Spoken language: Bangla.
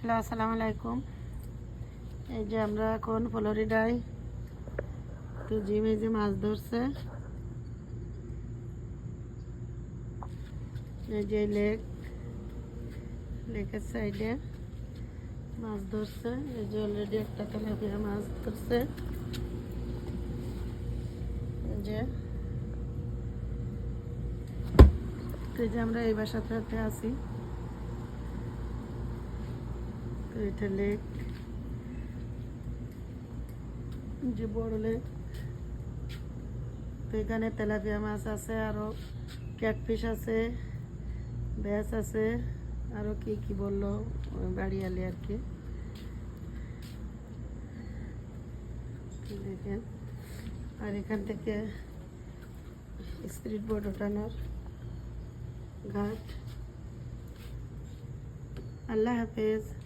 হ্যালো আসসালামু আলাইকুম এই যে আমরা এখন ফ্লোরিডায় তো জিমে যে মাছ ধরছে এই যে লেক লেকের সাইডে মাছ ধরছে এই যে অলরেডি একটা তেলাপিয়া মাছ ধরছে এই যে আমরা এই বাসাতে আছি তেলেকে জি বোরলে পেগানে তলা ফ্যামাস আছে আরো ক্যাডফিশ আছে বেস আছে আরো কি কি বললো বাড়িয়ালে আর কি আর এখান থেকে স্ট্রিট বোট উঠানোর ঘাট আল্লাহ হাফেজ